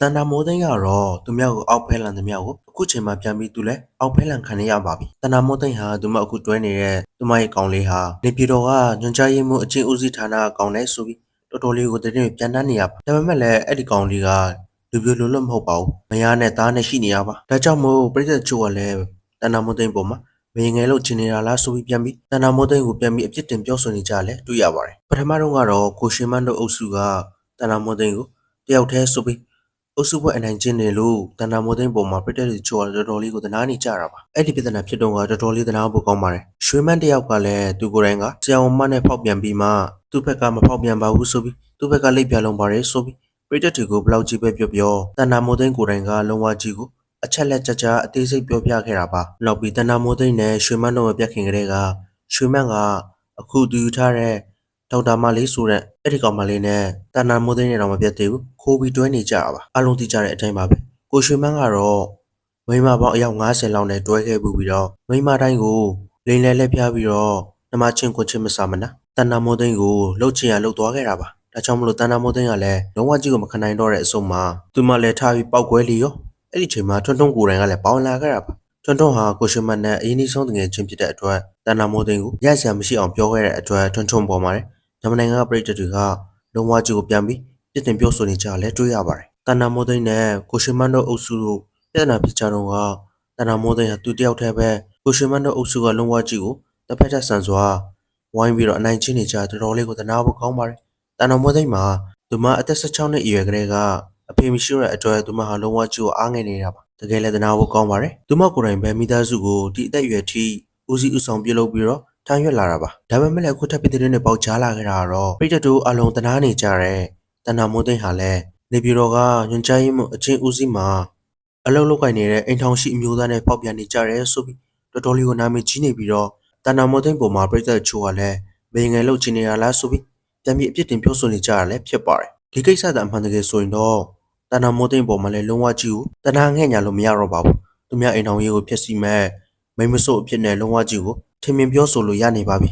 တန်တာမိုးသိန်းကတော့သူမြောက်ကိုအောက်ဖဲလန်သူမြောက်ကိုအခုချိန်မှပြန်ပြီးသူလည်းအောက်ဖဲလန်ခံရရပါပြီတန်တာမိုးသိန်းဟာသူမအခုတွဲနေတဲ့သူမရဲ့ကောင်လေးဟာနေပြည်တော်ကညွန်ကြားရေးမှူးအချင်းဦးစီးဌာနကကောင်လေးဆိုပြီးတော်တော်လေးကိုတည်င်းပြန်တန်းနေရပါဒါပေမဲ့လည်းအဲ့ဒီကောင်လေးကလူပြိုလိုလို့မဟုတ်ပါဘူးမယားနဲ့သားနဲ့ရှိနေရပါဒါကြောင့်မို့ပြည်သက်ချို့ကလည်းတန်တာမိုးသိန်းပေါ်မှာမရင်ငယ်လို့ချင်နေတာလားဆိုပြီးပြန်ပြီးတန်တာမိုးသိန်းကိုပြန်ပြီးအပြစ်တင်ပြောဆိုနေကြတယ်တွေ့ရပါတယ်ပထမတော့ကတော့ကိုရှင်မန်းတို့အုပ်စုကတန်တာမိုးသိန်းကိုတယောက်တည်းဆိုပြီး အုပ်စုဖွဲ့အနိုင်ကျင့်တယ်လို့တန်တာမိုးသိန်းပုံမှာပြတက်တွေချိုးရတော်တော်လေးကိုသနာနေကြတာပါအဲ့ဒီပြဿနာဖြစ်တော့ကတော်တော်လေးသနာဖို့ကောင်းပါတယ်ရွှေမန်းတယောက်ကလည်းသူကိုယ်တိုင်ကဆရာဝန်မနဲ့ဖောက်ပြန်ပြီးမှသူ့ဘက်ကမဖောက်ပြန်ပါဘူးဆိုပြီးသူ့ဘက်ကလိပ်ပြလုံးပါတယ်ဆိုပြီးပြတက်တွေကိုဘယ်လောက်ကြီးပဲပြောပြောတန်တာမိုးသိန်းကိုယ်တိုင်ကလုံးဝကြီးကိုအချက်လက်ကြကြအသေးစိတ်ပြောပြခဲ့တာပါနောက်ပြီးတန်တာမိုးသိန်းနဲ့ရွှေမန်းတို့မပြတ်ခင်ကတည်းကရွှေမန်းကအခုသူယူထားတဲ့ ဒေါက်တာမလေးဆိုတဲ့အဲ့ဒီကောင်မလေးနဲ့တန်နာမိုးသိန်းနဲ့တော့မပြတ်သေးဘူးခိုးပြီးတွဲနေကြတာပါအလုံးသိကြတဲ့အတိုင်းပါပဲကိုရွှေမန်းကတော့မိန်းမပေါင်းအယောက်90လောက်နဲ့တွဲခဲ့ပူပြီးတော့မိန်းမတိုင်းကိုလိန်လဲလဲပြားပြီးတော့နှမချင်းကိုချင်းမစားမနာတန်နာမိုးသိန်းကိုလှုပ်ချင်ရလှုပ်သွားခဲ့တာပါဒါကြောင့်မလို့တန်နာမိုးသိန်းကလည်းလုံးဝကြီးကိုမခံနိုင်တော့တဲ့အဆုံးမှာသူမလည်းထားပြီးပောက်ကွဲလီရောအဲ့ဒီချိန်မှာထွန်းထွန်းကိုယ်တိုင်ကလည်းပေါင်လာခဲ့တာပါထွန်းထွန်းဟာကိုရွှေမန်းနဲ့အရင်ကြီးဆုံးတငယ်ချင်းဖြစ်တဲ့အတွက်တန်နာမိုးသိန်းကိုရရမရှိအောင်ပြောခဲ့တဲ့အတွက်ထွန်းထွန်းပေါ်မှာ မြန်မာနိုင်ငံကပြည်သူတွေကလုံးဝကြီးကိုပြန်ပြီးပြစ်တင်ပြောဆိုနေကြလဲတွေ့ရပါတယ်။တန်နာမိုးသိန်းနဲ့ကိုရှိမန်တို့အုပ်စုတို့ပြဿနာဖြစ်ကြတော့ကတန်နာမိုးသိန်းဟာသူတယောက်တည်းပဲကိုရှိမန်တို့အုပ်စုကလုံးဝကြီးကိုတစ်ဖက်သက်ဆန်စွာဝိုင်းပြီးတော့အနိုင်ကျင့်နေကြတော်တော်လေးကိုတနာဖို့ကောင်းပါတယ်။တန်နာမိုးသိန်းမှာသူမအသက်16နှစ်အရွယ်ကလေးကအဖေမရှိတဲ့အတွက်သူမဟာလုံးဝကြီးကိုအားငယ်နေတာပါ။တကယ်လည်းတနာဖို့ကောင်းပါတယ်။သူမကိုယ်တိုင်ပဲမိသားစုကိုဒီအသက်အရွယ်ထိဦးစီးဦးဆောင်ပြုလုပ်ပြီးတော့ ထမ်းရွက်လာတာပါဒါပေမဲ့လည်းအခုထပ်ပြီးတဲ့နေ့ပေါက်ကြားလာခဲ့တာကတော့ပြည်သက်တို့အလုံးတနာနေကြတဲ့တဏ္ဍမိုးသိန်းဟာလည်းနေပြည်တော်ကညွန်ကြားရေးမှူးအချင်းဦးစီးမှာအလုံးလောက်ကင်နေတဲ့အိမ်ထောင်ရှိအမျိုးသားနဲ့ပေါက်ပြန်နေကြတယ်ဆိုပြီးတော်တော်လေးကိုနာမည်ကြီးနေပြီးတော့တဏ္ဍမိုးသိန်းပေါ်မှာပြည်သက်ချိုးကလည်းမေငယ်လို့ချင်နေရလားဆိုပြီးပြန်ပြီးအပြစ်တင်ပြောဆိုနေကြရလဲဖြစ်ပါတယ်ဒီကိစ္စကအမှန်တကယ်ဆိုရင်တော့တဏ္ဍမိုးသိန်းပေါ်မှာလည်းလုံးဝကြီးကိုတဏှာငဲ့ညာလို့မရတော့ပါဘူးသူများအိမ်ထောင်ရေးကိုဖျက်ဆီးမဲ့မိမစို့အဖြစ်နဲ့လုံးဝကြီးကို ထင်မြင်ပြောဆိုလို့ရနေပါပြီ